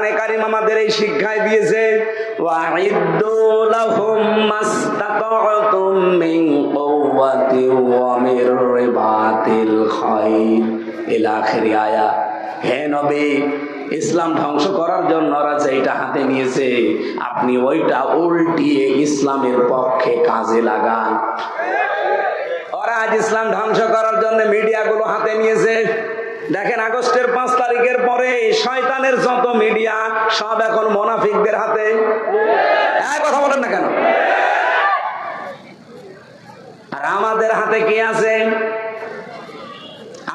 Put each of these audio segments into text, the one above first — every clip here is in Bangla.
কোরআনে কারিম আমাদের এই শিক্ষায় দিয়েছে ইসলাম ধ্বংস করার জন্য ওরা যেটা হাতে নিয়েছে। আপনি ওইটা উল্টিয়ে ইসলামের পক্ষে কাজে লাগান। ওরা আজ ইসলাম ধ্বংস করার জন্য মিডিয়াগুলো হাতে নিয়েছে। দেখেন আগস্টের পাঁচ তারিখের পরে শয়তানের যত মিডিয়া, সব এখন মোনাফিকদের হাতে। কথা বলেন না কেন? আর আমাদের হাতে কি আছে?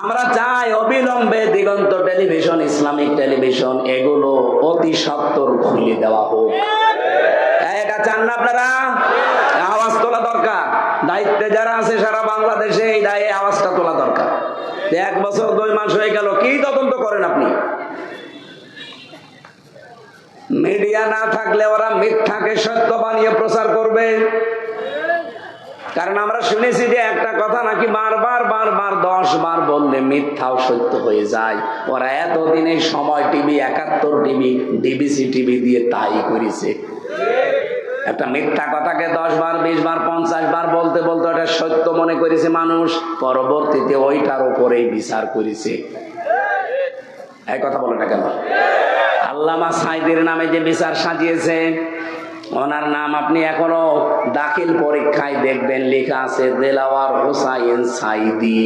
আমরা চাই অবিলম্বে দিগন্ত টেলিভিশন, ইসলামিক টেলিভিশন, এগুলো অতি সত্তর খুলে দেওয়া হোক। এটা চান না আপনারা? আওয়াজ তোলা দরকার। দায়িত্বে যারা আছে সারা বাংলাদেশে এই দায়ে আওয়াজটা তোলা দরকার যে এক বছর দুই মাস হয়ে গেল, কি তদন্ত করেন আপনি? মিডিয়া না থাকলে ওরা মিথ্যাকে সত্য বানিয়ে প্রচার করবে। কারণ আমরা শুনেছি যে একটা কথা নাকি বারবার বারবার, দশ বার বললে মিথ্যাও সত্য হয়ে যায়। ওরা এতদিন সময় টিভি, একাত্তর টিভি, ডিবিসি টিভি দিয়ে তাই করেছে। একটা মিথ্যা কথাকে দশ বার, বিশ বার, পঞ্চাশ বার বলতে বলতে ওটা সত্য মনে করেছে মানুষ। পরবর্তীতে ওইটার উপরেই বিচার করেছে। এই কথা বলে না কেন? আল্লামা সাইদের নামে যে বিচার সাজিয়েছে, ওনার নাম আপনি এখনও দাখিল পরীক্ষায় দেখবেন, লেখা আছে, দেলাওয়ার হোসাইন সাইদি।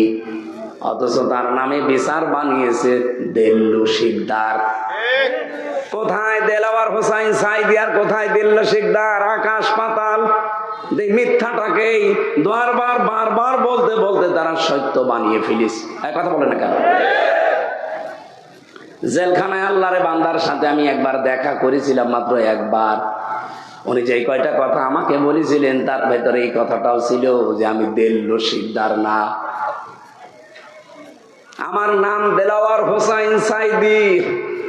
অথচ তার নামে বিচার বানিয়েছে দেল্লু শিকদার। কোথায় দেলাওয়ার হোসাইন সাইদি আর কোথায় দিল্লু শিকদার? আকাশ পাতাল। মিথ্যাটাকেই বারবার বারবার বলতে বলতে তারা সত্য বানিয়ে ফেলিস। কথা বলে না কেন? জেলখানায় আল্লাহরে বান্দার সাথে আমি একবার দেখা করেছিলাম, মাত্র একবার। উনি যে কয়টা কথা আমাকে বলেছিলেন, তার ভেতরে এই কথাটাও ছিল যে আমি দেল্লো শিকদার না। আমার নাম দেলাওয়ার হোসাইন সাইদি।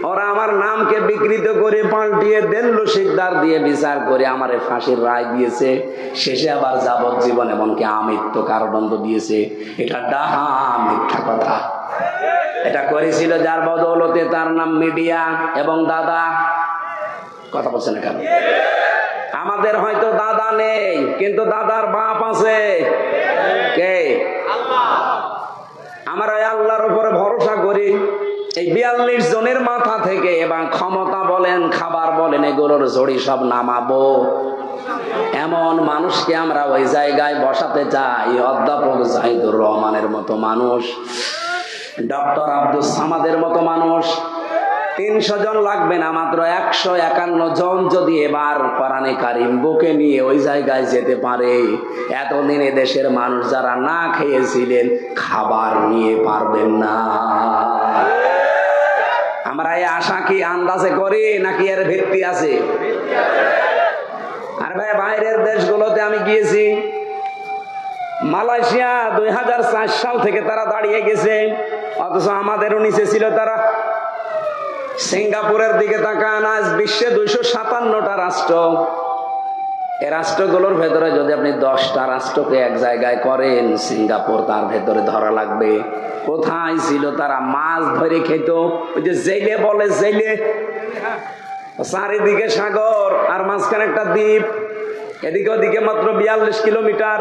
ওরা আমার নামকে বিকৃত করে পাল্টিয়ে দেল্লো শিকদার দিয়ে বিচার করে আমারে ফাঁসির রায় দিয়েছে। শেষে আবার যাবজ্জীবন এমনকি আমৃত্য কারাদণ্ড দিয়েছে। এটা ডাহা মিথ্যা কথা। এটা করেছিল যার বদৌলতে তার নাম মিডিয়া এবং দাদা। কথা বলছে না কেন? আমাদের হয়তো দাদা নেই কিন্তু দাদার বাপ আছে। কে? আমরা ওই আল্লাহর উপরে ভরসা করি। এই বিয়াল্লিশ জনের মাথা থেকে এবং ক্ষমতা বলেন, খাবার বলেন, এগুলোর জড়ি সব নামাবো। এমন মানুষকে আমরা ওই জায়গায় বসাতে চাই, অধ্যাপক জাহিদুর রহমানের মতো মানুষ, ডক্টর আব্দুল সামাদের মতো মানুষ। তিনশো জন লাগবে না, মাত্র একশো একান্ন জন যদি এবার কোরআনে কারিম বুকে নিয়ে ওই জায়গায় যেতে পারে। এতদিন দেশের মানুষ যারা না খেয়েছিলেন, খাবার নিয়ে পারবেন না। আমরা এই আশা কি আন্দাজে করি নাকি এর ভিত্তি আছে? আর ভাই, বাইরের দেশগুলোতে আমি গিয়েছি। মালয়েশিয়া দুই হাজার চার সাল থেকে তারা দাঁড়িয়ে গেছে, অথচ আমাদেরও নিচে ছিল তারা। সিঙ্গাপুরের দিকে তাকান, আজ বিশ্বে দুইশো সাতান্নটা রাষ্ট্র। এ রাষ্ট্রগুলোর ভেতরে যদি আপনি দশটা রাষ্ট্রকে এক জায়গায় করেন, সিঙ্গাপুর তার ভেতরে ধরা লাগবে। কোথায় ছিল? তারা মাছ ধরে খেত। ওই যে জেলে বলে জেলে। চারিদিকে সাগর আর মাঝখানে একটা দ্বীপ। এদিকে ওদিকে মাত্র বিয়াল্লিশ কিলোমিটার।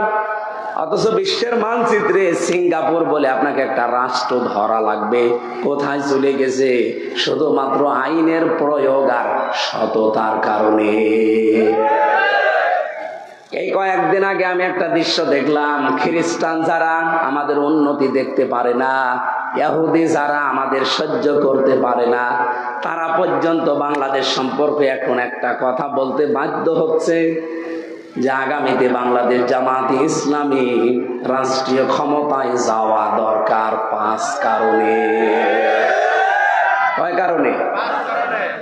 অথচ বিশ্বের মানচিত্রে সিঙ্গাপুর বলে আপনাকে একটা রাষ্ট্র ধরা লাগবে। কোথায় চলে গেছে? শুধুমাত্র আইনের প্রয়োগ আর সততার কারণে। এই কয়েকদিন আগে আমি একটা দৃশ্য দেখলাম, খ্রিস্টান যারা আমাদের উন্নতি দেখতে পারে না, ইহুদি যারা আমাদের সহ্য করতে পারে না, তারা পর্যন্ত বাংলাদেশ সম্পর্কে এখন একটা কথা বলতে বাধ্য হচ্ছে যে আগামীতে বাংলাদেশ জামাতি ইসলামী রাষ্ট্রীয় ক্ষমতায় যাওয়া দরকার পাঁচ কারণে। কয় কারণে?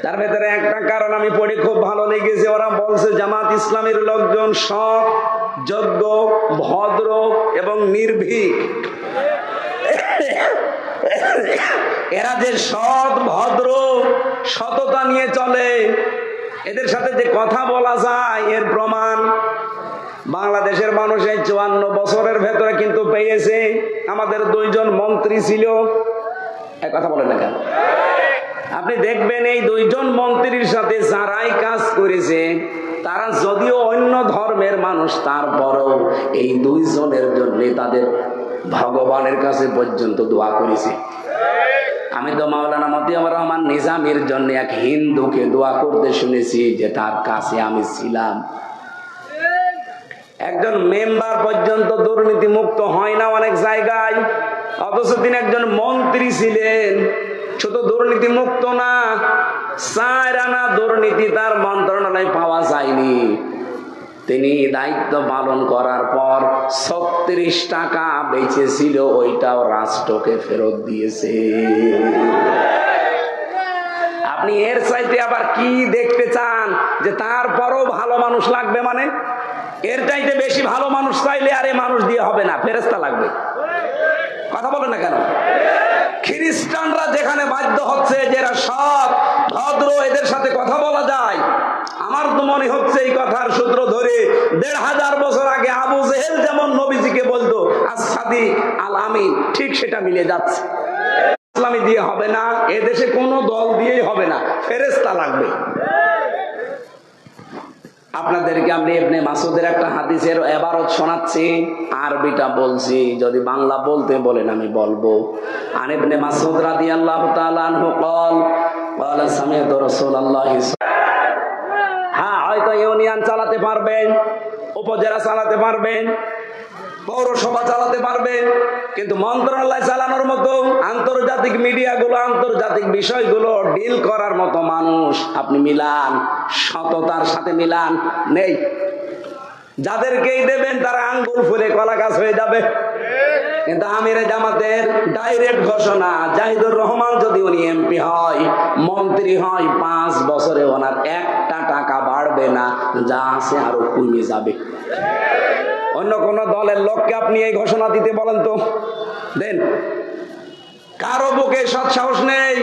তার ভেতরে একটা কারণ আমি পড়ে, খুব ভালো লেগেছে। ওরা বলছে, জামাত ইসলামের লোকজন সৎ, যোগ্য, ভদ্র এবং নির্ভীক। এরা যে সৎ, ভদ্র, সততা নিয়ে চলে, এদের সাথে যে কথা বলা যায়, এর প্রমাণ বাংলাদেশের মানুষ এই চুয়ান্ন বছরের ভেতরে কিন্তু পেয়েছে। আমাদের দুইজন মন্ত্রী ছিল। এক কথা বলেন না কেন? আপনি দেখবেন এই দুইজন মন্ত্রীর সাথে যারাই কাজ করেছে, তারা যদিও অন্য ধর্মের মানুষ, তারপরও এই দুইজনের জন্য তাদের ভগবানের কাছে পর্যন্ত দোয়া করেছে। আমি তো মাওলানা মতিয়ামুর রহমান নিজামের জন্য এক হিন্দুকে দোয়া করতে শুনেছি যে তার কাছে আমি ছিলাম। একজন মেম্বার পর্যন্ত দুর্নীতি মুক্ত হয় না অনেক জায়গায়, অথচ তিনি একজন মন্ত্রী ছিলেন। শুধু দুর্নীতি মুক্ত না আনা দুর্নীতি তার মন্ত্রণালয় পাওয়া যায়নি। তিনি দায়িত্ব পালন করার পর ছত্রিশ টাকা বেঁচেছিল, ওইটাও রাষ্ট্রকে ফেরত দিয়েছে। আপনি এর চাইতে আবার কি দেখতে চান? যে তারপরও ভালো মানুষ লাগবে মানে? এর চাইতে বেশি ভালো মানুষ চাইলে আর আরে মানুষ দিয়ে হবে না ফেরেস্তা লাগবে। কথা বলে না কেন? খ্রিস্টানরা যেখানে বাধ্য হচ্ছে যে এরা ভদ্র, এদের সাথে কথা বলা যায়। আমার তো মনে হচ্ছে এই কথার সূত্র ধরে দেড় হাজার বছর আগে আবু জেহেল যেমন নবীজিকে বলতো আসাদি আল আমিন ঠিক সেটা মিলে যাচ্ছে। ইসলামী দিয়ে হবে না এ দেশে কোনো দল দিয়েই হবে না ফেরেস্তা লাগবে। আপনাদেরকে আমি এমনি মাসুদের একটা হাদিসের এবারত শোনাচ্ছি, আরবিটা বলছি, যদি বাংলা বলতে বলেন আমি বলব। আন ইবনে মাসুদ রাদিয়াল্লাহু তাআলা আনহু قال قال سمعت رسول الله হ্যাঁ হয়তো ইউনিয়ন চালাতে পারবেন উপজেলা চালাতে পারবেন পৌরসভা চালাতে পারবেন কিন্তু মন্ত্রণালয় চালানোর মতো আন্তর্জাতিক মিডিয়াগুলো আন্তর্জাতিক বিষয়গুলো ডিল করার মতো মানুষ আপনি মিলান সততার সাথে মিলান নেই যাদেরকেই দেবেন তারা আঙ্গুল ফুলে কলা গাছ হয়ে যাবে কিন্তু আমিরে জামাতের ডাইরেক্ট ঘোষণা, জাহিদুর রহমান যদি উনি এমপি হয়, মন্ত্রী হয়, পাঁচ বছরে ওনার একটা টাকা বাড়বে না, যা আছে আরও কমে যাবে। অন্য কোন দলের লোককে আপনি এই ঘোষণা দিতে বলেন তো। দেন, কারও বুকে সৎ সাহস নেই।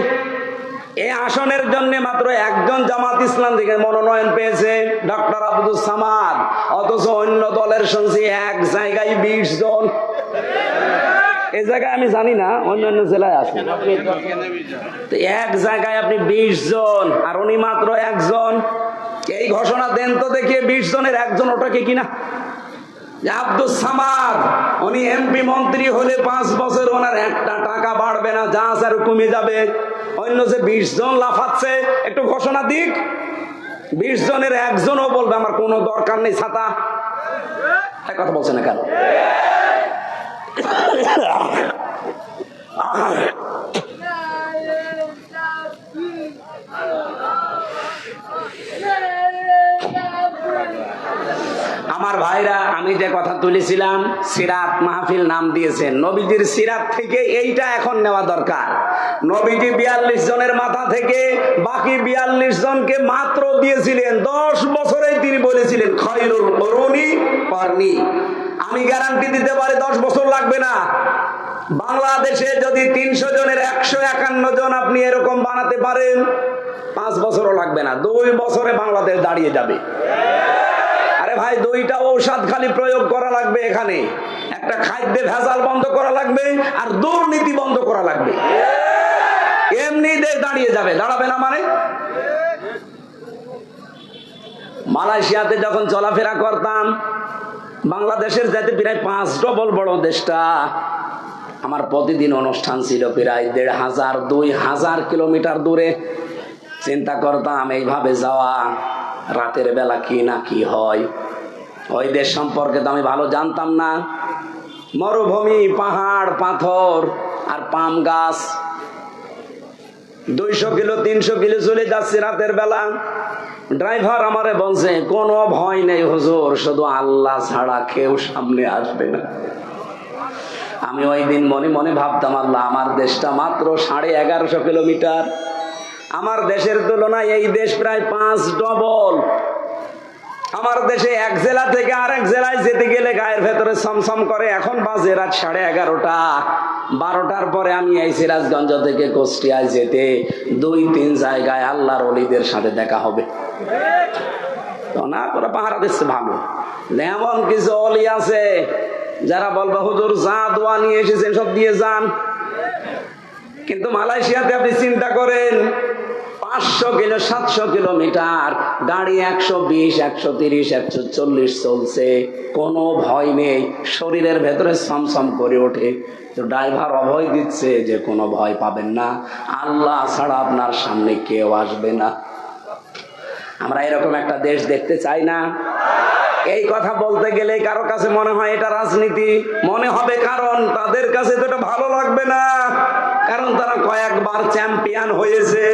এই আসনের জন্য মাত্র একজন জামাত ইসলাম থেকে মনোনয়ন পেয়েছে, ডক্টর আব্দুল সামাদ। অথচ অন্য দলের শুনছি এক জায়গায় বিশ জন এই জায়গায় আমি জানি না অন্য অন্য জেলায় আছে তো এক জায়গায় আপনি বিশ জন, আর উনি মাত্র একজন। এই ঘোষণা দেন তো দেখিয়ে বিশ জনের একজন ওটাকে কিনা? আব্দুল সামাদ, উনি এমপি মন্ত্রী হলে পাঁচ বছর ওনার একটা টাকা বাড়বে না, যা আছে কমে যাবে। অন্য যে বিশ জন লাফাচ্ছে, একটু ঘোষণা দিক। বিশ জনের একজনও বলবে, আমার কোনো দরকার নেই ছাতা। কথা বলছে না কেন? 哈 哈 আমার ভাইরা, আমি যে কথা তুলেছিলাম, সিরাত মাহফিল নাম দিয়েছেন। নবীজির সিরাত থেকে এইটা এখন নেওয়া দরকার। নবীজি বিয়াল্লিশ জনের মাথা থেকে বাকি বিয়াল্লিশ জনকে মাত্র দিয়েছিলেন। দশ বছরেই তিনি বলেছিলেন, খয়রুল করুনি পারনি। আমি গ্যারান্টি দিতে পারি, দশ বছর লাগবে না। বাংলাদেশে যদি তিনশো জনের একশো একান্ন জন আপনি এরকম বানাতে পারেন, পাঁচ বছরও লাগবে না। দুই বছরে বাংলাদেশ দাঁড়িয়ে যাবে। ভাই, দুইটা ঔষধ খালি প্রয়োগ করা লাগবে এখানে। একটা খাদ্যে ভেজাল বন্ধ করা লাগবে আর দুর্নীতি বন্ধ করা লাগবে। এমনি দেশ দাঁড়িয়ে যাবে। দাঁড়াবে না মানে? মালয়েশিয়াতে যখন চলাফেরা করতাম, বাংলাদেশের যাতে প্রায় পাঁচ ডবল বড় দেশটা। আমার প্রতিদিন অনুষ্ঠান ছিল প্রায় দেড় হাজার, দুই হাজার কিলোমিটার দূরে। চিন্তা করতাম, এইভাবে যাওয়া রাতের বেলা কি না কি হয়? ওই দেশ সম্পর্কে তো আমি ভালো জানতাম না। মরুভূমি, পাহাড়, পাথর আর পাম গাছ। দুইশো কিলো, তিনশো কিলো চলে যাচ্ছে রাতের বেলা। ড্রাইভার আমারে বলছে, কোনো ভয় নেই হুজুর, শুধু আল্লাহ ছাড়া কেউ সামনে আসবে না। আমি ওই দিন মনে মনে ভাবতাম, আল্লাহ, আমার দেশটা মাত্র সাড়ে এগারোশো কিলোমিটার। আমার দেশের তুলনায় এই দেশ প্রায় পাঁচ ডবল। আমার দেশে এক জেলা থেকে আরেক জেলায় যেতে গেলে গায়ের ভেতরে সমসম করে। এখন বাজে রাত সাড়ে এগারোটা। বারোটার পরে আমি এই সিরাজগঞ্জ থেকে কুষ্টিয়ায় যেতে দুই তিন জায়গায় আল্লাহর অলিদের সাথে দেখা হবে। না করে পাহারা দিচ্ছে ভালো। এমন কিছু অলি আছে যারা বলবে, হুজুর, যা দোয়া নিয়ে এসেছেন সব দিয়ে যান। কিন্তু মালয়েশিয়াতে আপনি চিন্তা করেন পাঁচশো কিলো, সাতশো কিলোমিটার, গাড়ি একশো বিশ, একশো তিরিশ, একশো চল্লিশ চলছে। কোনো ভয় নেই, শরীরের ভেতরে সমসম করে ওঠে। তো ড্রাইভার অভয় দিচ্ছে যে কোনো ভয় পাবেন না। আল্লাহ ছাড়া আপনার সামনে কেউ আসবে না। আমরা এরকম একটা দেশ দেখতে চাই না। এই কথা বলতে গেলে কারও কাছে মনে হয় এটা রাজনীতি। মনে হবে কারণ তাদের কাছে তো এটা ভালো লাগবে না। কারণ তারা কয়েকবার চ্যাম্পিয়ন হয়েছে।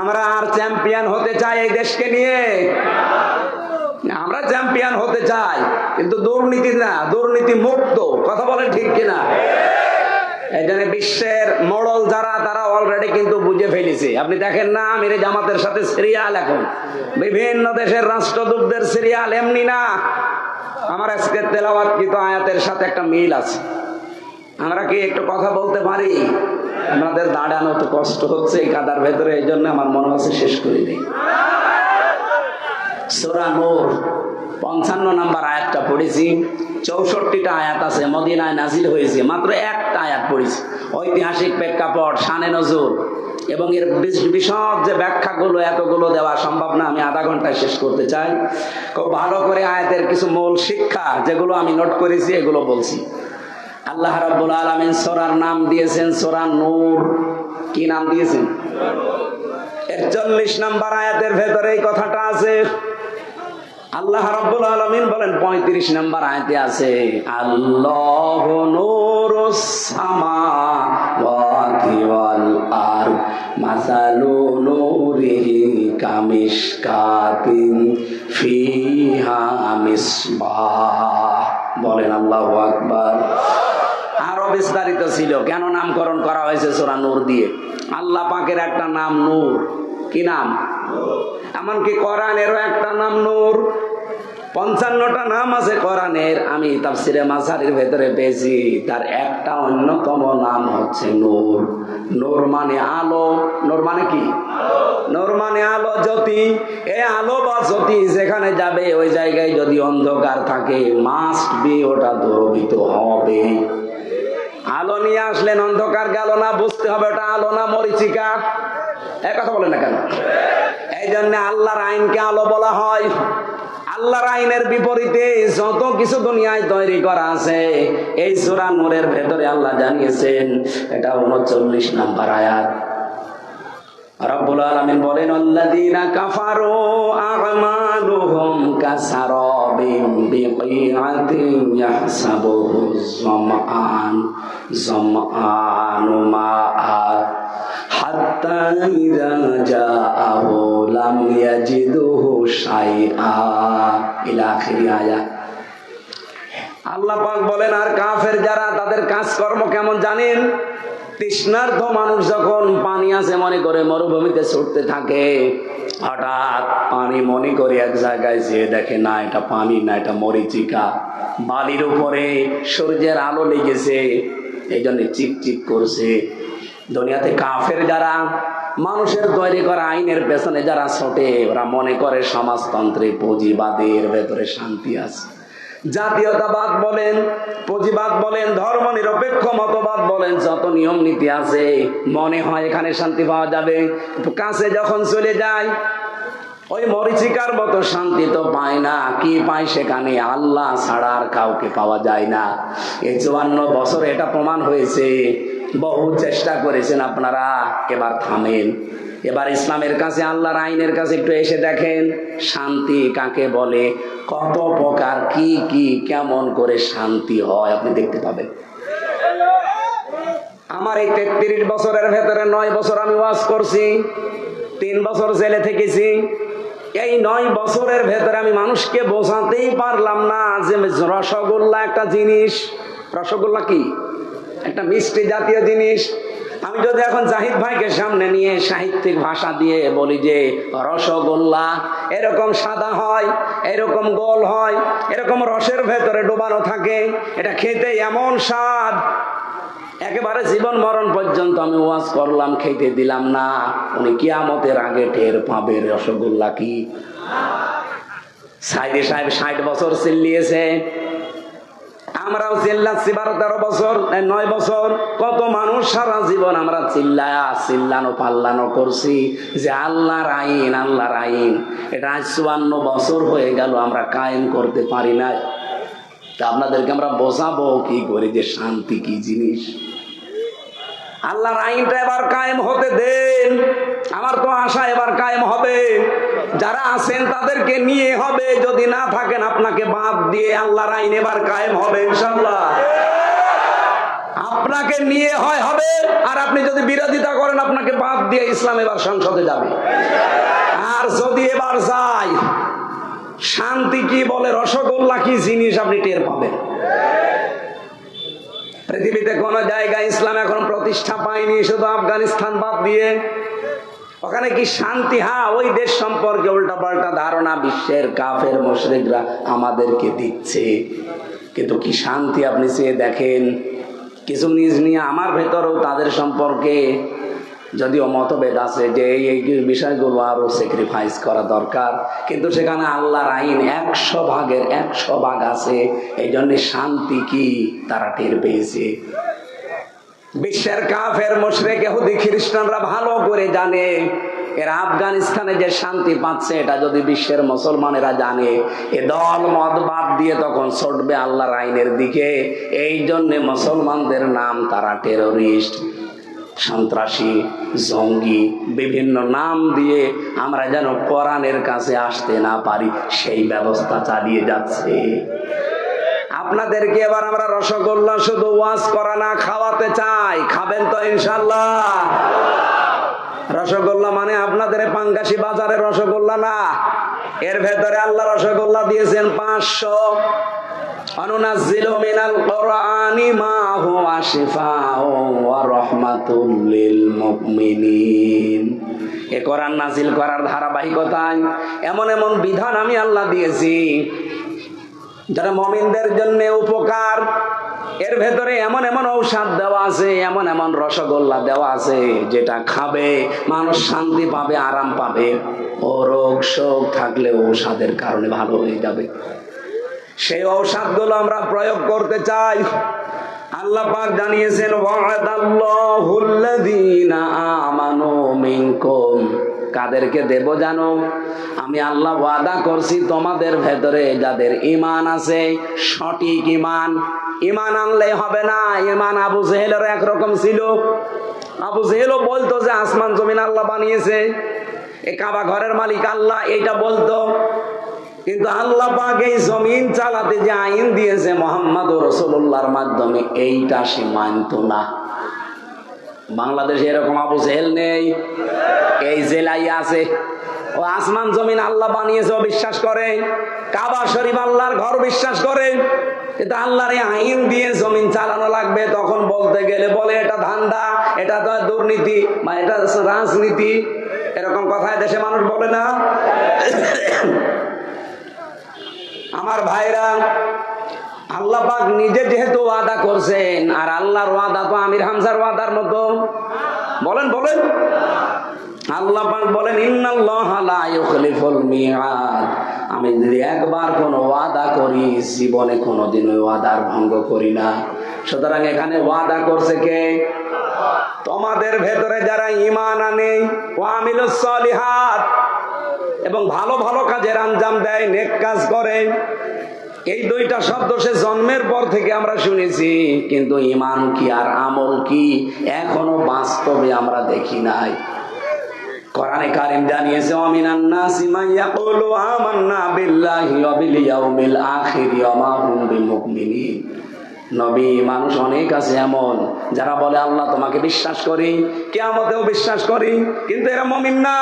আমরা আর চ্যাম্পিয়ন হতে চাই এই দেশকে নিয়ে। আমরা চ্যাম্পিয়ন হতে চাই, কিন্তু দুর্নীতি না, দুর্নীতি মুক্ত, কথা বলেন ঠিক কিনা? এই জন্য বিশ্বের মডল যারা, তারা অলরেডি কিন্তু বুঝে ফেলেছে। আপনি দেখেন না, আমির জামাতের সাথে সিরিয়াল এখন। বিভিন্ন দেশের রাষ্ট্রদূতদের সিরিয়াল এমনি না। আমার আজকে তেলাওয়াত কিন্তু আয়াতের সাথে একটা মিল আছে। আমরা কি একটু কথা বলতে পারি? আমাদের দাঁড়ানো তো কষ্ট হচ্ছে এই কাদার ভেতরে, এই জন্য আমার মনে হচ্ছে শেষ করে দিই। পঞ্চান্ন নাম্বার আয়াতটা পড়েছি। চৌষট্টিটা আয়াত আছে হয়েছে, মাত্র একটা আয়াত পড়েছি। ঐতিহাসিক প্রেক্ষাপট, শানে নজর এবং এর বিশ- বিশদ যে ব্যাখ্যাগুলো, এতগুলো দেওয়া সম্ভব না, আমি আধা ঘন্টায় শেষ করতে চাই। খুব ভালো করে আয়াতের কিছু মূল শিক্ষা, যেগুলো আমি নোট করেছি, এগুলো বলছি। আল্লাহ রাব্বুল আলামিন সোরার নাম দিয়েছেন সোরা নূর। কি নাম দিয়েছেন? এর চল্লিশ নাম্বার আয়াতের ভেতরে এই কথাটা আছে। আল্লাহ রাব্বুল আলামিন বলেন 35 নাম্বার আয়াতে আছে, আল্লাহ নূরুস সামাওয়াতি ওয়াল আরদ, মাসালু নূরিহি কামিশকাতিন ফিহা মিসবাহ। বলেন আল্লাহু আকবার। আরও বিস্তারিত ছিল কেন নামকরণ করা হয়েছে সোরা নূর দিয়ে? আল্লাহ পাকের একটা নাম নূর। কি নাম? এমনকি কোরআনেরও একটা নাম নূর। পঞ্চান্নটা নাম আছে কোরআনের। আমি তাফসিরে মাসারির ভেতরে পেয়েছি। তার একটা অন্যতম নাম হচ্ছে নূর। নূর মানে আলো। নূর মানে কি? নূর মানে আলো, জ্যোতি। এ আলো বা জ্যোতি যেখানে যাবে, ওই জায়গায় যদি অন্ধকার থাকে মাস্ট বি ওটা দূরবিত হবে। আলো নিয়ে আসলেন, অন্ধকার গেল না, বুঝতে হবে ওটা আলো না মরিচিকা। এক কথা বলে না কেন? এই জন্য আল্লাহর আইনকে আলো বলা হয়। আল্লাহর আইনের বিপরীতে যত কিছু দুনিয়ায় তৈরি করা আছে, এই সুরা নূরের ভেতরে আল্লাহ জানিয়েছেন, এটা উনচল্লিশ নাম্বার আয়াত। রব্বুল আলামিন বলেন, আল্লাযীনা কাফারু আ'মালুহুম কাসারাবিন বিকিআতিন ইয়াহসাবুহু যামআন যামআনু মাআ হাত্তা ইযা জাআহু লাম ইয়াজিদুহু শাইআ ইলা আখিরি আয়াত আল্লাহ পাক বলেন, আর কাফের যারা, তাদের কাজকর্ম কেমন জানেন? তৃষ্ণার্থ মানুষ যখন পানি আছে মনে করে মরুভূমিতে ছুটতে থাকে, হঠাৎ পানি মনে করে এক জায়গায় যেয়ে দেখে, না, এটা পানি, না, এটা মরিচিকা। বালির উপরে সূর্যের আলো লেগেছে এই জন্য চিকচিক করছে। দুনিয়াতে কাফের যারা, মানুষের তৈরি করা আইনের পেছনে যারা ছোটে, ওরা মনে করে সমাজতন্ত্রে পুঁজিবাদের ভেতরে শান্তি আছে। জাতীয়তাবাদ বলেন, পুঁজিবাদ বলেন ধর্ম নিরপেক্ষ মতবাদ বলেন, যত নিয়ম নীতি আছে, মনে হয় এখানে শান্তি পাওয়া যাবে। কাছে যখন চলে যায়, ওই মরিচিকার মতো শান্তি তো পায় না। কি পায় সেখানে? আল্লাহ ছাড়া আর কাউকে পাওয়া যায় না। এই চুয়ান্ন বছর এটা প্রমাণ হয়েছে। বহু চেষ্টা করেছেন আপনারা, এবার থামেন। এবার ইসলামের কাছে, আল্লাহর আইনের কাছে একটু এসে দেখেন, শান্তি কাকে বলে? কত প্রকার, কি কি, কেমন করে শান্তি হয়, আপনি দেখতে পাবেন। আমার এই তেত্রিশ বছরের ভেতরে নয় বছর আমি ওয়াজ করছি, তিন বছর জেলে থেকেছি। এই নয় বছরের ভেতরে আমি মানুষকে বোঝাতেই পারলাম না যে রসগোল্লা একটা জিনিস, রসগোল্লা কি? একটা মিষ্টি জাতীয় জিনিস আমি যদি এখন জাহিদ ভাইকে সামনে নিয়ে সাহিত্যিক ভাষা দিয়ে বলি যে, রসগোল্লা, এরকম সাদা হয়, এরকম গোল হয়, এরকম রসের ভেতরে ডোবানো থাকে, এটা খেতে এমন স্বাদ। একেবারে জীবন মরণ পর্যন্ত আমি ওয়াজ করলাম, খেতে দিলাম না। উনি কিয়ামতের আগে টের পাবে রসগোল্লা কি। সাইদি সাহেব ষাট বছর চিল্লিয়েছে আমরাও চিল্লাচ্ছি বারো তেরো বছর নয় বছর, কত মানুষ সারা জীবন আমরা চিল্লায়া, চিল্লানো, পাল্লানো করছি যে আল্লাহর আইন আল্লাহর আইন। এটা আজ চুয়ান্ন বছর হয়ে গেল, আমরা কায়েম করতে পারি না তা আপনাদেরকে আমরা বোঝাবো কি করে যে শান্তি কি জিনিস। আল্লাহর আইনটা এবার কায়েম হতে দেন। আমার তো আশা এবার কায়েম হবে। যারা আছেন তাদেরকে নিয়ে হবে, যদি না থাকেন আপনাকে বাদ দিয়ে আল্লাহর আইন এবার কায়েম হবে ইনশাল্লাহ আপনাকে নিয়ে হয় হবে, আর আপনি যদি বিরোধিতা করেন, আপনাকে বাদ দিয়ে ইসলাম এবার সংসদে যাবে। আর যদি এবার যায়, শান্তি কি বলে, রসগোল্লা কি জিনিস আপনি টের পাবেন। পৃথিবীতে কোন জায়গায় ইসলাম এখন প্রতিষ্ঠা পায়নি, শুধু আফগানিস্তান বাদ দিয়ে। ওখানে কি শান্তি? হ্যাঁ ওই দেশ সম্পর্কে উল্টাপাল্টা ধারণা বিশ্বের কাফের মুশরিকরা আমাদেরকে দিচ্ছে। কিন্তু কি শান্তি আপনি চেয়ে দেখেন? কিছু নিজ নিয়ে আমার ভেতরেও তাদের সম্পর্কে যদিও মতভেদ আছে যে এই এই বিষয়গুলো আরও স্যাক্রিফাইস করা দরকার। কিন্তু সেখানে আল্লাহর আইন একশো ভাগের একশো ভাগ আছে। এই জন্য শান্তি কি তারা টের পেয়েছে। বিশ্বের কাফের মুশরিক ইহুদি খ্রিস্টানরা ভালো করে জানে। এরা আফগানিস্তানে যে শান্তি পাচ্ছে, এটা যদি বিশ্বের মুসলমানেরা জানে, এ দল মত বাদ দিয়ে তখন ছুটবে আল্লাহর আইনের দিকে। এই জন্যে মুসলমানদের নাম তারা টেরোরিস্ট সন্ত্রাসী, জঙ্গি, বিভিন্ন নাম দিয়ে আমরা যেন কোরআনের কাছে আসতে না পারি, সেই ব্যবস্থা চালিয়ে যাচ্ছে। আপনাদেরকে এবার আমরা রসগোল্লা শুধু ওয়াজ করা না খাওয়াতে চাই। খাবেন তো ইনশাল্লাহ রসগোল্লা মানে আপনাদের পাঙ্গাসি বাজারে রসগোল্লা না। এর ভেতরে আল্লাহ রসগোল্লা দিয়েছেন পাঁচশো। এ করার ধারাবাহিকতায় এমন এমন বিধান আমি আল্লাহ দিয়েছি। যারা মমিনদের জন্য উপকার, এর ভেতরে এমন এমন ঔষধ দেওয়া আছে, এমন এমন রসগোল্লা দেওয়া আছে, যেটা খাবে, মানুষ শান্তি পাবে, আরাম পাবে। ও রোগ শোক থাকলে ঔষধের কারণে ভালো হয়ে যাবে। সেই ঔষধগুলো আমরা প্রয়োগ করতে চাই। আল্লাহ পাক জানিয়েছেন ওয়াদাল্লাহুল্লাযীনা আমানু মিনকুম। কাদেরকে দেব জানো? আমি আল্লাহ ওয়াদা করছি তোমাদের ভেতরে যাদের ইমান আছে, সঠিক ইমান ইমান আনলে হবে না। ইমান আবু জেহেলের একরকম ছিল। আবু জেহেলও বলতো যে আসমান জমিন আল্লাহ বানিয়েছে, এ কাবা ঘরের মালিক আল্লাহ এইটা বলতো। কিন্তু আল্লাহ পাক এই জমিন চালাতে যে আইন দিয়েছে মোহাম্মদ রসুল্লাহর মাধ্যমে, এইটা সে মানত না। বাংলাদেশে এরকম আবু জেহেল নেই। এই জেলাই আছে। ও আসমান জমিন আল্লাহ বানিয়েছে বিশ্বাস করে কাবা শরীফ আল্লাহর ঘর বিশ্বাস করে কিন্তু আল্লাহর আইন দিয়ে জমিন চালানো লাগবে, তখন বলতে গেলে বলে এটা ধান্দা, এটা তো দুর্নীতি, বা এটা রাজনীতি। এরকম কথা দেশে মানুষ বলে না। আমার ভাইরা আল্লাহ পাক নিজে যেহেতু ওয়াদা করছেন, আর আল্লাহর ওয়াদা তো আমির হামজার ওয়াদার মতো। বলেন বলেন। আল্লাহ পাক বলেন আমি যদি একবার কোন ওয়াদা করি, জীবনে কোনোদিন ওই ওয়াদার ভঙ্গ করি না। সুতরাং এখানে ওয়াদা করছে কে? তোমাদের ভেতরে যারা ইমান আনে, ওয়া আমিলুস সলিহাত, এবং ভালো ভালো কাজের আঞ্জাম দেয়, নেক কাজ করে এই দুইটা শব্দ সে জন্মের পর থেকে আমরা শুনেছি, কিন্তু ইমান কি আর আমল কি এখনও বাস্তবে আমরা দেখি নাই। মান মানুষ অনেক আছে এমন, যারা বলে, আল্লাহ তোমাকে বিশ্বাস করি, কেয়ামতেও বিশ্বাস করি। কিন্তু এরা মমিন না,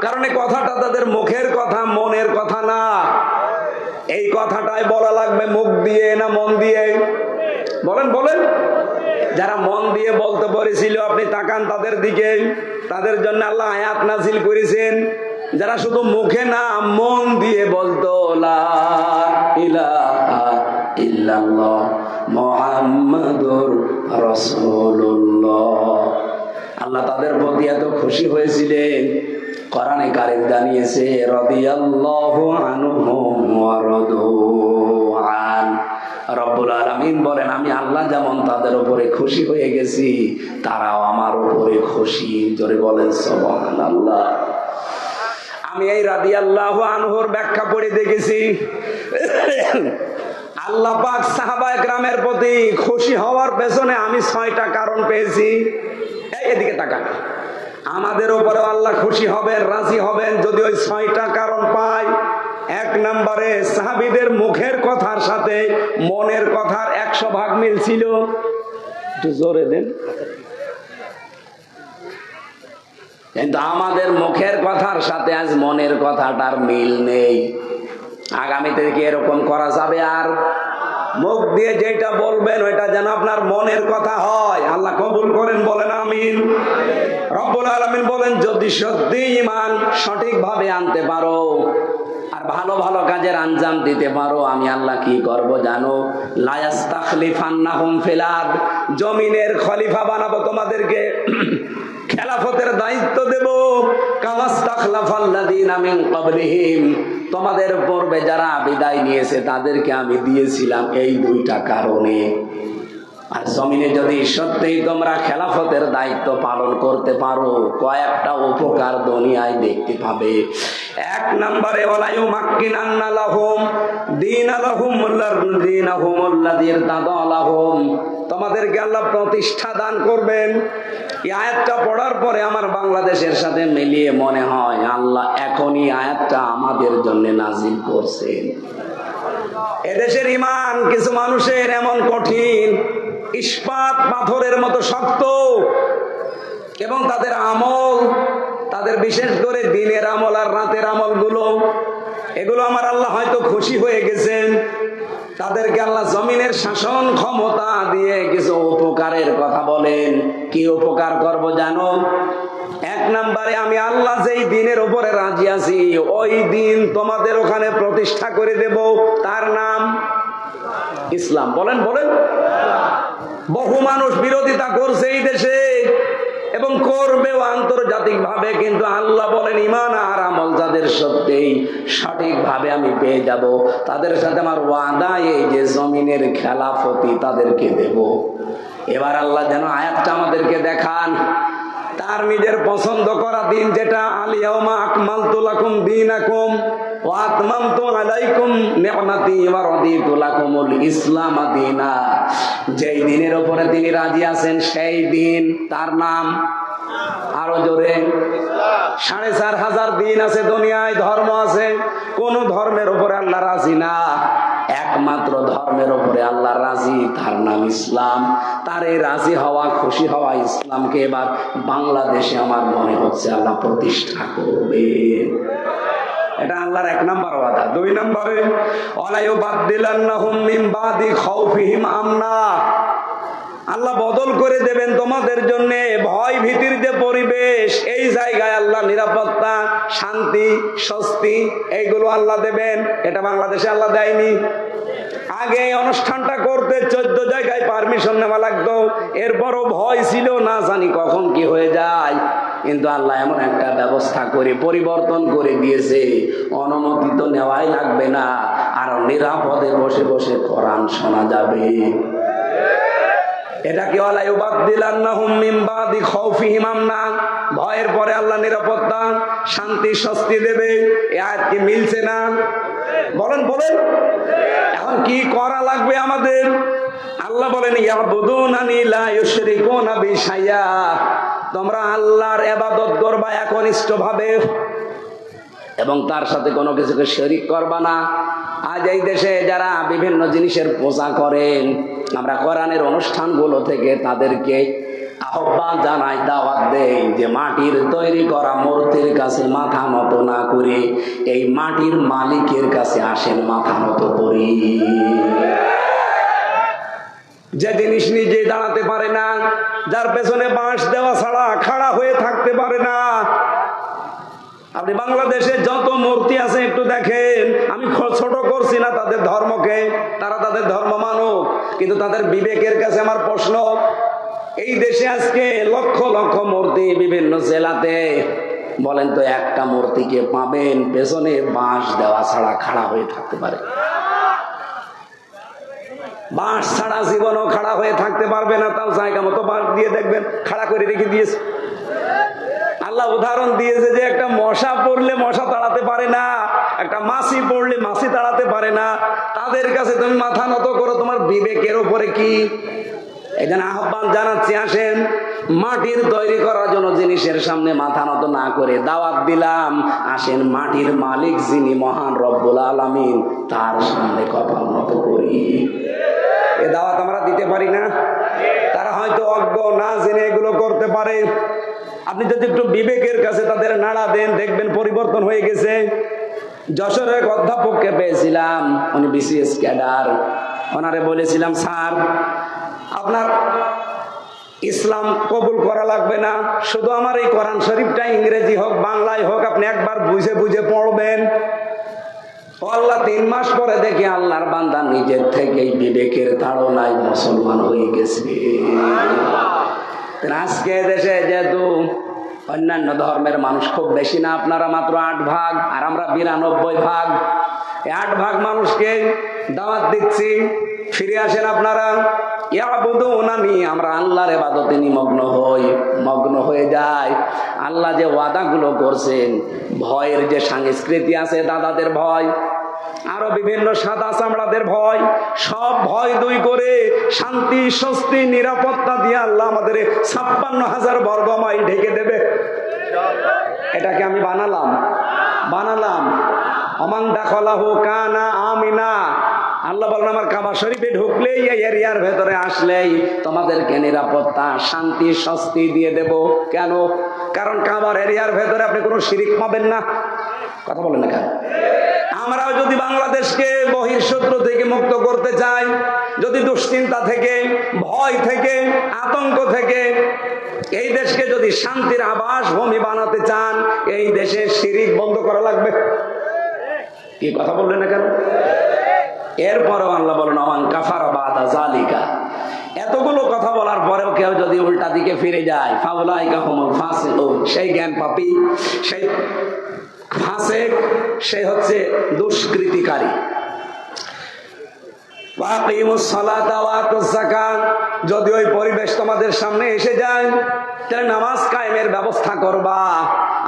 কারণ কথাটা তাদের মুখের কথা, মনের কথা না। এই কথাটাই বলা লাগবে মুখ দিয়ে না মন দিয়ে? বলেন বলেন। যারা মন দিয়ে বলতে পেরেছিল, আপনি তাকান তাদের দিকে। তাদের জন্য আল্লাহ আয়াত নাজিল করেছেন। যারা শুধু মুখে না, মন দিয়ে বলতো আল্লাহ তাদের প্রতি এত খুশি হয়েছিলেন। কোরআনে কারিম জানিয়েছে, রাদিয়াল্লাহু আনহুম ওয়া রাদু রব্বুল আলমিন বলেন, আমি আল্লাহ যেমন তাদের উপরে খুশি হয়ে গেছি, তারাও আমার উপরে খুশি। জোরে বলেন সবান আল্লাহ আমি এই রাদি আল্লাহ আনহর ব্যাখ্যা পড়ে দেখেছি। আল্লাহ পাক সাহাবা গ্রামের প্রতি খুশি হওয়ার পেছনে আমি ছয়টা কারণ পেয়েছি। এদিকে তাকান। আমাদের উপরে আল্লাহ খুশি হবেন, রাজি হবেন, যদি ওই ছয়টা কারণ পাই। এক নম্বরে, সাহাবিদের মুখের কথার সাথে মনের কথার একশো ভাগ মিল ছিল একটু জোরে দেন। কিন্তু আমাদের মুখের কথার সাথে আজ মনের কথাটার মিল নেই। আগামীতে কি এরকম করা যাবে আর? মুখ দিয়ে যেটা বলবেন, ওইটা যেন আপনার মনের কথা হয়। আল্লাহ কবুল করেন, বলেন আমিন। রব্বুল আলমিন বলেন, যদি সত্যি ইমান সঠিকভাবে আনতে পারো আর ভালো ভালো কাজের আঞ্জাম দিতে পারো, আমি আল্লাহ কি করব জানো? ফিলাদ জমিনের খলিফা বানাবো তোমাদেরকে। খেলাফতের দায়িত্ব দেব। তোমাদের পূর্বে যারা বিদায় নিয়েছে, তাদেরকে আমি দিয়েছিলাম এই দুইটা কারণে। আর জমিনে যদি সত্যিই তোমরা খেলাফতের দায়িত্ব পালন করতে পারো, কয়েকটা উপকার দুনিয়ায় দেখতে পাবে। এক নম্বরে ওলায়ু মাক্কিন আন্নালাহুম দিন আলাহুম দিন আহুমুল্লাদির দাদা আলাহুম তোমাদেরকে আল্লাহ প্রতিষ্ঠা দান করবেন। এই আয়াতটা পড়ার পরে আমার বাংলাদেশের সাথে মিলিয়ে মনে হয়, আল্লাহ এখনই আয়াতটা আমাদের জন্য নাজিল করছেন। এদেশের ইমান কিছু মানুষের এমন কঠিন। ইস্পাত পাথরের মতো শক্ত। এবং তাদের আমল, তাদের বিশেষ করে দিনের আমল আর রাতের আমলগুলো, এগুলো আমার আল্লাহ হয়তো খুশি হয়ে গেছেন। তাদেরকে আল্লাহ জমিনের শাসন ক্ষমতা দিয়ে কিছু উপকারের কথা বলেন। কি উপকার করব জানো? এক নম্বরে আমি আল্লাহ যেই দিনের উপরে রাজি আছি, ওই দিন তোমাদের ওখানে প্রতিষ্ঠা করে দেব। তার নাম ইসলাম। বলেন বলেন। বহু মানুষ বিরোধিতা করছে এই দেশে এবং করবেও আন্তর্জাতিক ভাবে কিন্তু আল্লাহ বলেন ইমান আর আমল যাদের সত্যিই সঠিক ভাবে আমি পেয়ে যাব, তাদের সাথে আমার ওয়াদা এই যে জমিনের খেলাফতি তাদেরকে দেব। এবার আল্লাহ যেন আয়াতটা আমাদেরকে দেখান। তার নিজের পছন্দ করা দিন যেটা আলিয়াউমা আকমাল তুলাকুম দিন আকুম যেই দিনের উপরে তিনি রাজি আছেন, সেই দিন তার নাম আরও জোরে। সাড়ে চার হাজার দিন আছে দুনিয়ায়, ধর্ম আছে। কোন ধর্মের উপরে আল্লাহ রাজি না। একমাত্র ধর্মের উপরে আল্লাহ রাজি, তার নাম ইসলাম। তার এই রাজি হওয়া, খুশি হওয়া ইসলামকে এবার বাংলাদেশে আমার মনে হচ্ছে আল্লাহ প্রতিষ্ঠা করবে। এটা আল্লাহর এক নাম্বার ওয়াদা। দুই নম্বরে, অলায়ু বাদ দিলান না হুম মিম বাদি খাউফিহিম আমনা। আল্লাহ বদল করে দেবেন তোমাদের জন্য ভয় ভীতির যে পরিবেশ। এই জায়গায় আল্লাহ নিরাপত্তা, শান্তি, স্বস্তি, এইগুলো আল্লাহ দেবেন। এটা বাংলাদেশে আল্লাহ দেয়নি। আগে এই অনুষ্ঠানটা করতে চোদ্দ জায়গায় পারমিশন নেওয়া লাগতো। এরপরও ভয় ছিল, না জানি কখন কি হয়ে যায়। কিন্তু আল্লাহ এমন একটা ব্যবস্থা করে, পরিবর্তন করে দিয়েছে। অনুমতি তো নেওয়াই লাগবে না, আর নিরাপদে বসে বসে কোরআন শোনা যাবে। এটা কি না? ভয়ের পরে আল্লাহ নিরাপত্তা, শান্তি, স্বস্তি দেবে। এ আয়াত কি মিলছে না? বলেন বলেন। এখন কি করা লাগবে আমাদের? আল্লাহ বলেন তোমরা আল্লাহর এবাদত করবা একনিষ্ঠ ভাবে এবং তার সাথে কোনো কিছুকে শরিক করবা না। আজ এই দেশে যারা বিভিন্ন জিনিসের পূজা করেন, আমরা কোরআনের অনুষ্ঠানগুলো থেকে তাদেরকে আহ্বান জানাই, দাওয়াত দেই যে মাটির তৈরি করা মূর্তির কাছে মাথা নত না করে, এই মাটির মালিকের কাছে আসেন মাথা নত করি। যে জিনিস নিজে দাঁড়াতে পারে না, যার পেছনে বাঁশ দেওয়া ছাড়া খাড়া হয়ে থাকতে পারে না। আপনি বাংলাদেশে যত মূর্তি আছে একটু দেখেন, আমি ছোট করছি না তাদের ধর্মকে, তারা তাদের ধর্ম মানুক, কিন্তু তাদের বিবেকের কাছে আমার প্রশ্ন, এই দেশে আজকে লক্ষ লক্ষ মূর্তি বিভিন্ন জেলাতে, বলেন তো একটা মূর্তিকে পাবেন, পেছনে বাঁশ দেওয়া ছাড়া খাড়া হয়ে থাকতে পারে। বাঁশ ছাড়া জীবনও খাড়া হয়ে থাকতে পারবে না, তাও জায়গা মতো বাঁশ দিয়ে দেখবেন, খাড়া করে রেখে দিয়েছে। আল্লাহ উদাহরণ দিয়েছে যে একটা মশা পড়লে মশা তাড়াতে পারে না, একটা মাসি পড়লে মাসি তাড়াতে পারে না। তাদের কাছে তুমি মাথা নত করো, তোমার বিবেকের ওপরে কি? এখানে আহ্বান জানাচ্ছি, আসেন, মাটির তৈরি করার জন্য জিনিসের সামনে মাথা নত না করে দাওয়াত দিলাম। আসেন, মাটির মালিক যিনি মহান রব্বুল আলামিন, তার সামনে কপাল নত করি। এ দাওয়াত আমরা দিতে পারি না? তারা হয়তো অজ্ঞ, না জেনে এগুলো করতে পারে। আপনি যদি একটু বিবেকের কাছে তাদের নাড়া দেন, দেখবেন পরিবর্তন হয়ে গেছে। যশোরের এক অধ্যাপককে পেয়েছিলাম, উনি বিসিএস ক্যাডার। ওনারে বলেছিলাম, স্যার আপনার ইসলাম কবুল করা লাগবে না। শুধু আমার এই কোরআন শরীফটা ইংরেজি হোক, বাংলায় হোক, আপনি একবার বুঝে বুঝে পড়বেন। আল্লাহ, তিন মাস পরে দেখি আল্লাহর বান্দা নিজের থেকেই বিবেকের তাড়নায় মুসলমান হয়ে গেছে। আজকে দেশে যেহেতু অন্যান্য ধর্মের মানুষ খুব বেশি না, আপনারা মাত্র আট ভাগ আর আমরা বিরানব্বই ভাগ। এই আট ভাগ মানুষকে দাওয়াত দিচ্ছি। ফিরে আসেন আপনারা। আমরা আল্লাহর ইবাদতে নিমগ্ন হই, মগ্ন হয়ে যায় আল্লাহ যে ওয়াদাগুলো করছেন, ভয়ের যে সংস্কৃতি আছে, দাদাদের ভয়, আরও বিভিন্ন সাদা চামড়াদের ভয়, সব ভয় দুই করে শান্তি, স্বস্তি, নিরাপত্তা দিয়ে আল্লাহ আমাদের ছাপ্পান্ন হাজার বর্গ মাইল ঢেকে দেবে। এটাকে আমি বানালাম। বানালাম। অমান দাখলাহু কানা আমিনা আল্লাহ বলেন, আমার কাবা শরীফে ঢুকলেই এই এরিয়ার ভেতরে আসলেই তোমাদেরকে নিরাপত্তা, শান্তি, স্বস্তি দিয়ে দেব। কেন? কারণ কাবার এরিয়ার ভেতরে আপনি কোনো শিরিক পাবেন না। কথা বলেন না কেন? আমরাও যদি বাংলাদেশকে বহির্শত্রু থেকে মুক্ত করতে চাই, যদি দুশ্চিন্তা থেকে, ভয় থেকে, আতঙ্ক থেকে, এই দেশকে যদি শান্তির আবাস ভূমি বানাতে চান, এই দেশে শিরিক বন্ধ করা লাগবে। কি কথা বললেন না কেন? এরপরেও আল্লাহ বলেন অমান কাফার বাদা জালিকা এতগুলো কথা বলার পরেও কেউ যদি উল্টা দিকে ফিরে যায়, ফাউলাইকা হুমুল ফাসিকুন, সেই জ্ঞান পাপি, সেই ফাসেক, সে হচ্ছে দুষ্কৃতিকারী। যদি ওই পরিবেশ তোমাদের সামনে এসে যায়, তাহলে নামাজ কায়েমের ব্যবস্থা করবা।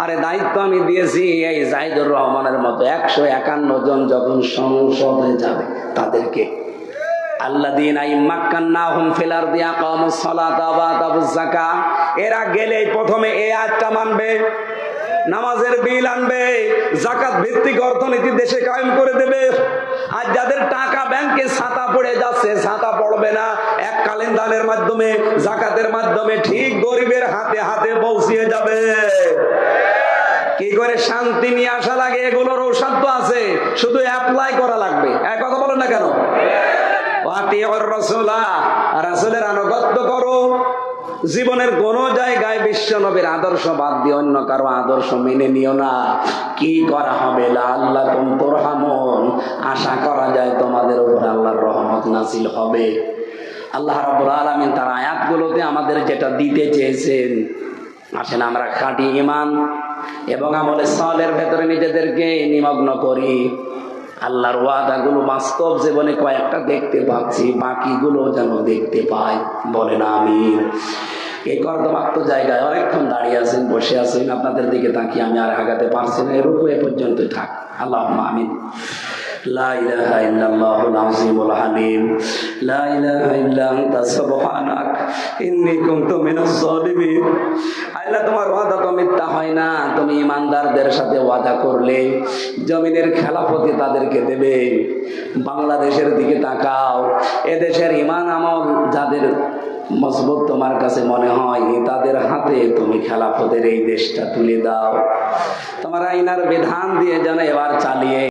আরে দায়িত্ব আমি দিয়েছি এই জাহিদুর রহমানের মতো একশো একান্ন জন যখন সংসদে যাবে তাদেরকে। আল্লাহ দিন দিয়া এরা গেলেই প্রথমে এ আটটা মানবে। নামাজের বিল আনবে জাকাত ভিত্তিক অর্থনীতি দেশে কায়েম করে দেবে। আর যাদের টাকা ব্যাংকে ছাতা পড়ে যাচ্ছে, ছাতা পড়বে না এককালীন দানের মাধ্যমে জাকাতের মাধ্যমে ঠিক গরিবের হাতে হাতে পৌঁছিয়ে যাবে। কি করে শান্তি নিয়ে আসা লাগে? এগুলোর তো আছে, শুধু অ্যাপ্লাই করা লাগবে। এক কথা বলেন না কেন? রাসুলের আনুগত্য করো। জীবনের কোন জায়গায় বিশ্ব নবীর আদর্শ বাদ দিয়ে অন্য কারও আদর্শ মেনে নিও না। কি করা হবে? আল্লাহ তোর হামন আশা করা যায় তোমাদের উপর আল্লাহর রহমত নাসিল হবে। আল্লাহ রাব্বুল আলামিন তার আয়াতগুলোতে আমাদের যেটা দিতে চেয়েছেন, আসেন আমরা খাঁটি ইমান এবং আমলে সলের ভেতরে নিজেদেরকে নিমগ্ন করি। আল্লাহর ওয়াদাগুলো বাস্তব জীবনে কয়েকটা দেখতে পাচ্ছি, বাকিগুলো যেন দেখতে পাই। বলে না আমি এই কর্দমাক্ত জায়গায় অনেকক্ষণ দাঁড়িয়ে আছেন, বসে আছেন, আপনাদের দিকে তাকিয়ে আমি আর আগাতে পারছি না। এরকম এ পর্যন্ত থাক। আল্লাহ আমিন। لا إله إلا الله العظيم الحليم لا إله إلا أنت سبحانك إني كنت من الظالمين আল্লাহ তোমার ওয়াদা তো মিথ্যা হয় না তুমি ইমানদারদের সাথে ওয়াদা করলে জমিনের খেলাফতি তাদেরকে দেবে বাংলাদেশের দিকে তাকাও এদেশের ইমান আমল যাদের মজবুত তোমার কাছে মনে হয় তাদের হাতে তুমি খেলাফতের এই দেশটা তুলে দাও তোমার আইনার বিধান দিয়ে যেন এবার চালিয়ে